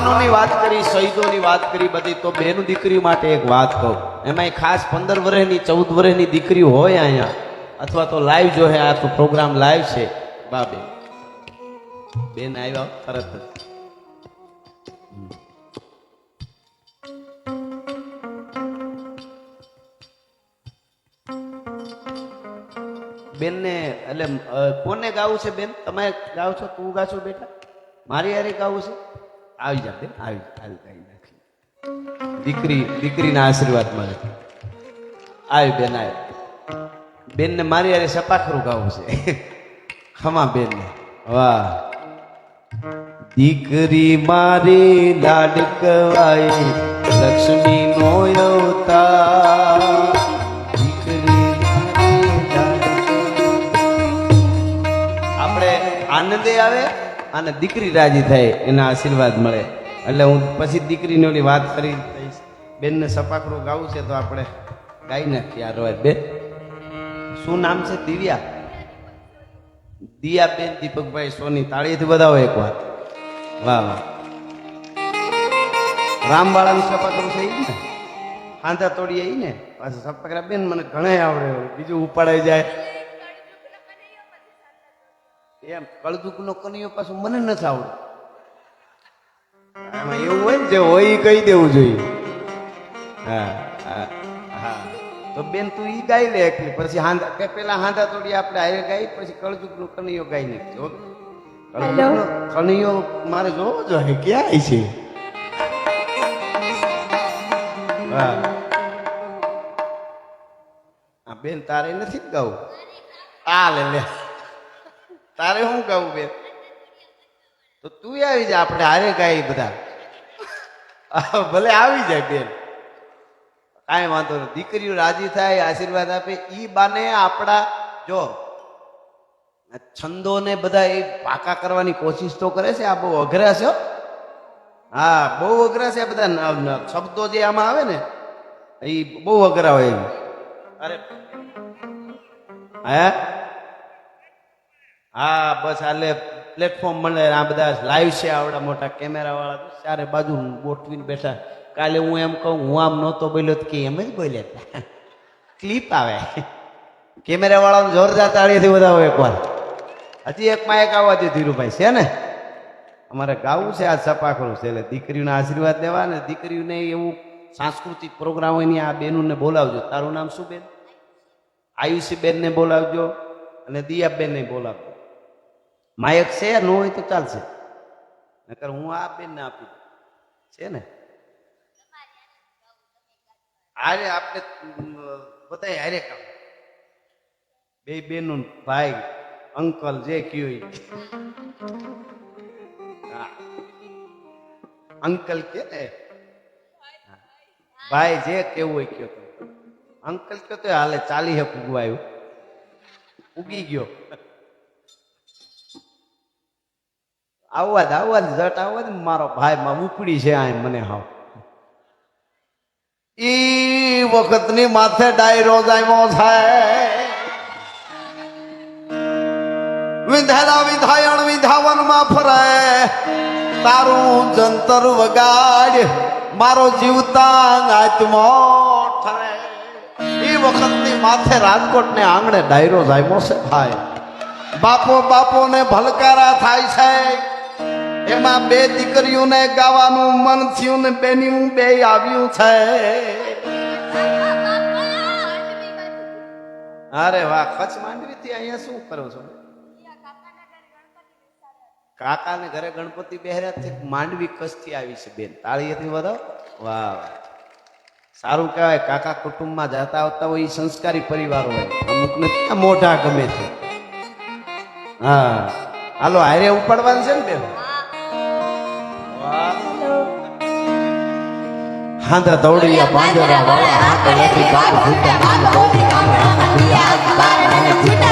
યુવાનોની વાત કરી, શહીદોની વાત કરી, બધી, તો બેન દીકરી માટે એક વાત કહું. એમાં ખાસ પંદર વર્ષની ચૌદ વર્ષની દીકરી હોય અહીંયા. અથવા તો લાઈવ જો હે, આ તો પ્રોગ્રામ લાઈવ છે. બાબે બેન. આવ્યા તરત બેનને, એટલે કોને ગાવું છે બેન? તમે ગાવ છો? તું ગાશો બેટા? મારી હારે ગાવું છે? આવી જાતે આવી આવી ગાઈ દીકરી, દીકરીના આશીર્વાદ મળે. આવી, બેન, આવી. બેનને મારી યારે સપાખરું ગાવું છે. ખમા બેનને વાહ. દીકરી મારી લાડકવાય લક્ષ્મી નો અવતાર. દીકરી આપણે આનંદે આવે? અને દીકરી રાજી થાય, એના આશીર્વાદ મળે. એટલે હું પછી દીકરીની ઓલી વાત કરી બેનને સપાકડું ગાવું છે તો આપણે ગાઈ નાખીએ આ રોજ બેન, શું નામ છે? દિવ્યા. દિયા બેન, દીપકભાઈ સોની. તાળીથી બધાઓ એક વાર વાહ વાહ. રામવાળાનું સપાકડું છે ને? હાંધા તોડી ઈ ને? પાછું સપાકડા બેન, મને ઘણા આવડે. બીજું ઉપાડાઈ જાય. એમ કળદુક નો કનિયો પાછું મને નથી આવડતું. આમાં એવું હોય ને જે હોય એ કહી દેવું જોઈએ. હા હા હા. તો બેન તું ઈ ગાઈ લે એકલી પછી હાંધા કે પેલા હાંધા તોડી આપણે હારે ગાઈ પછી કળજુક નો કનિયો ગાઈ નાખજો કળજુકનો કનિયો મારે જોવો જોઈએ ક્યાં છે? હા. બેન તારે નથી ગાવું? આ લે લે. તારે શું ગાવું બેન? તો તું આવી જા, આપણે હારે ગાય બધા. ભલે આવી જાય બેન. કાંઈ વાંધો નહીં. દીકરીઓ રાજી થાય, આશીર્વાદ આપે. એ બાને આપણા, જો છંદોને બધા એ પાકા કરવાની કોશિશ તો કરે છે. આ બહુ અઘરા છે હા. બહુ અઘરા છે બધા. શબ્દો જે આમાં આવે ને એ બહુ અઘરા હોય એમ. અરે, હે? હા, બસ આલે પ્લેટફોર્મ મળે, આ બધા લાઈવ છે આવડા મોટા કેમેરા વાળા ચારે બાજુ ગોઠવીને બેઠા. કાલે હું એમ કહું, હું આમ નહોતો બોલ્યો કે એમ જ બોલ્યા ક્લિપ આવે. કેમેરા વાળાને જોરદાર તાળીથી વધાવો એકવાર. હજી એક માયક આવવા દે ધીરુભાઈ, છે ને? અમારે ગાવું છે, આ સપાખરું છે. એટલે દીકરીઓને આશીર્વાદ દેવા ને દીકરીઓને એવું સાંસ્કૃતિક પ્રોગ્રામ હોય ને આ બેનોને બોલાવજો. તારું નામ શું બેન? આયુષી બેનને બોલાવજો અને દિયાબેનને બોલાવજો. માયક છે, ન હોય તો ચાલશે. નકર હું આ બેનને આપી. છે ને? હારે આપણે બધા હારે કામ. બે બેનો ભાઈ, અંકલ જે કયો. અંકલ કે ને? ભાઈ જે કેવું હોય કયો અંકલ કયો તો હાલે, ચાલી હે, પૂગવા આવ્યું. ઉગી ગયો. આવવા જ આવવા જ જટ આવવા જ મારો ભાઈ માં ઉપડી છે આ મને હાવ. ઈ વખતની માથે ડાયરો જામ્યો છે વિંધાલા વિધાયણ વિધાવનમાં ફરે. તારું જંતર વગાડ, મારો જીવતા આત્મો ઠરે. એ વખતની માથે રાજકોટ ને આંગણે ડાયરો જામ્યો છે ભાઈ બાપો બાપો ને ભલકારા થાય છે. એમાં બે દીકરીઓને ગાવાનું મન થયું ને બેની બે આવ્યું છે. અરે વાહ કચ્છ માંડવી થી અહીંયા શું કરો છો? કાકા ને ઘરે ગણપતિ બેહર્યા છે માંડવી કચ્છથી આવી છે બેન. તાળીએથી વધો વાહ વાહ. સારું કહેવાય, કાકા કુટુંબમાં જતા આવતા હોય એ સંસ્કારી પરિવાર હોય. અમુકને ક્યાં મોઢા ગમે છે. હા. હાલો, હારે ઉપાડવાનું છે ને બેન? હાંધા દોડિયા પાંજરા વાળા હાથ નથી કાપ ફૂટા નામ ગોરી કામરામાં દિયા બાર મને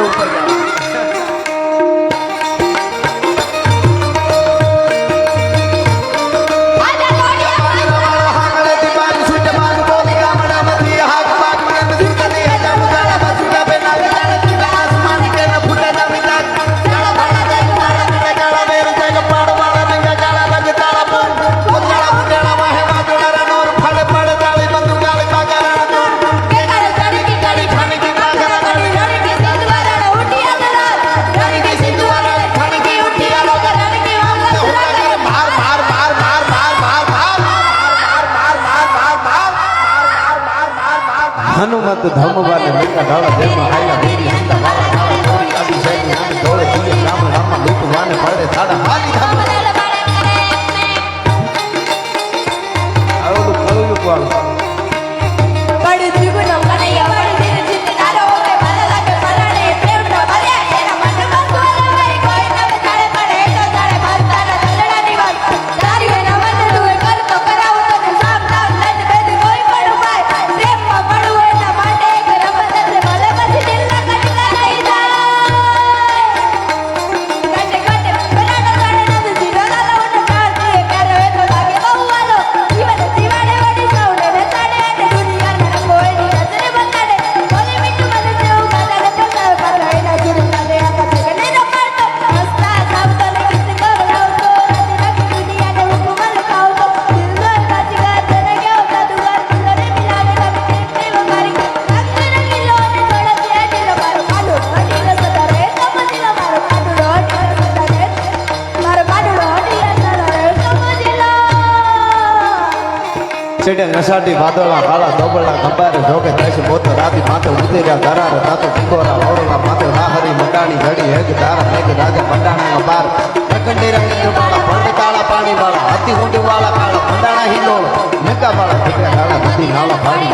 哦破 નશાટી વાદળા કાળા દોબળા ખંભારે, ધોકે થાય બોતો રાતી માથે ઉતેર્યા ધરાર તાતો ભીખોરા ઓરલા માથે રાહરી મટાણી ઘડી, હેગ, ધારા મેઘ રાજા મંડાણા બાર પ્રકંડેરા કેન્દ્રવાળા પંડતાળા પાણી વાળા હાથી ઊંડી વાળા કાળા, ભંડાણા હિલોળ નકા વાળા ઠીકરા કાળા, બધી નાળા, પાણી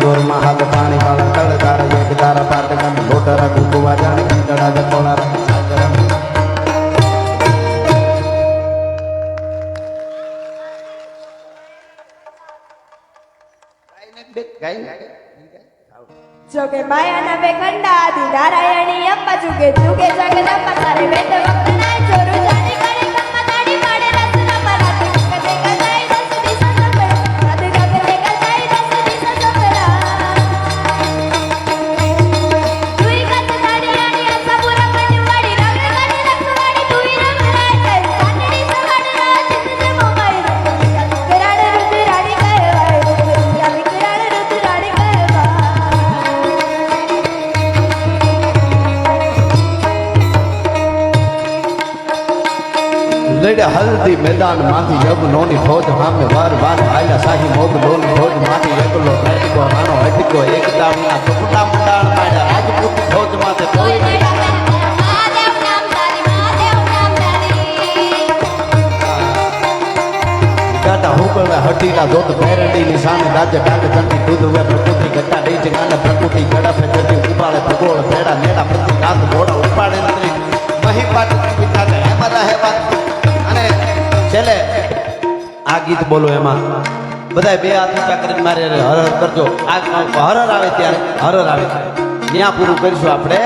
દોરમાં હાલ પાણી વાળા કળ તારા એક તારા પાટ ગમ લોટરા ગુગવા જાણે કંકડા દકોળા જોકે માયાના બે ખંડાદી નારાયણી અપ્પા જુગે જુગે જગદંબા તારે વેદ વક્ત ના લડે હલ્દી મેદાનમાંથી યજ્ઞોની ફોજ સામે વાર વાર આયલા શાહી મોગ લોન ફોજમાંથી એકલો હટકો નાનો હટકો એકતા દાવના ટુકડા મંડાણ પાડ્યા. રાજપૂત ફોજ માથે કોઈ ગાટા હુકળવે હટીલા જોત પેરડીની સામે રાજ્ય કાંડ ચંડી દૂધ વે પ્રકૃતિ ગટ્ટા ડેજ ગાને પ્રકૃતિ ગડફે જતી ઉપાડે ગીત બોલો એમાં. બધાય બે હાથ ઊંચા કરીને મારે હર હર કરજો. આ હર આવે ત્યારે, હર આવે. ત્યાં પૂરું કરીશું આપણે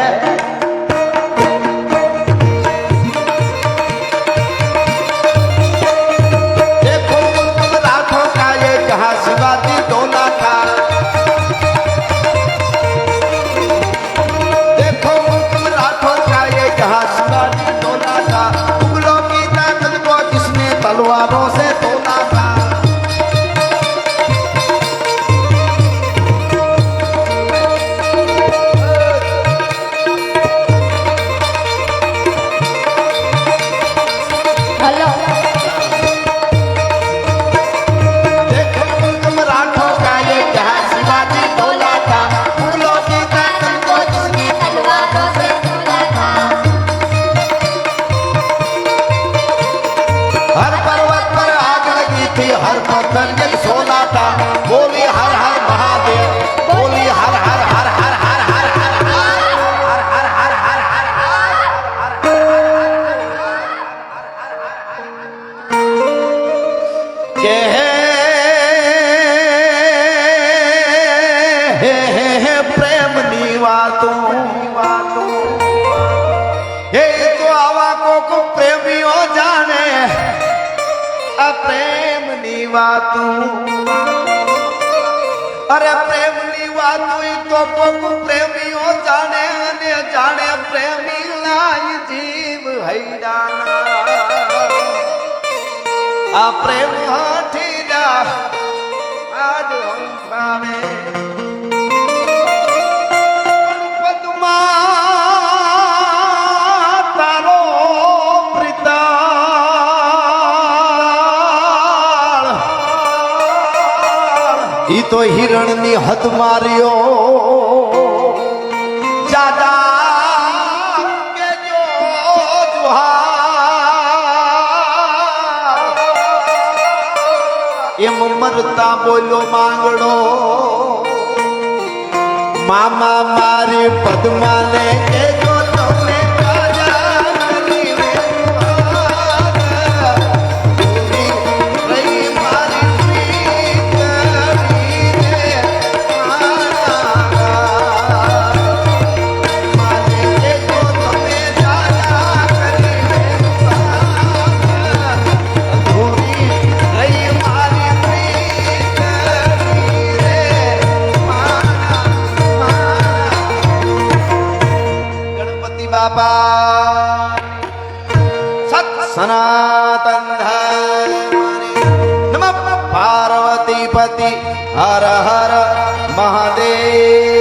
વાતો. અરે પ્રેમની વાતું તો પગ પ્રેમીઓ જાણે અને જાણે પ્રેમી લાય જીવ હૈડાના. આ પ્રેમ હાથીડા આજ હંફાવે તો હિરણની હદ માર્યો. જાદા. એમ મરતા બોલ્યો માંગડો મામા મારી પદ્માને કેજો બાપા સત સનાતન ધર્મની પાર્વતી પતિ હર હર મહાદેવ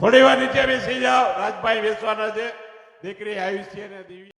થોડી વાર નીચે બેસી જાઓ રાજભાઈ બેસવાના છે દીકરી આવી છે ને દિવ્ય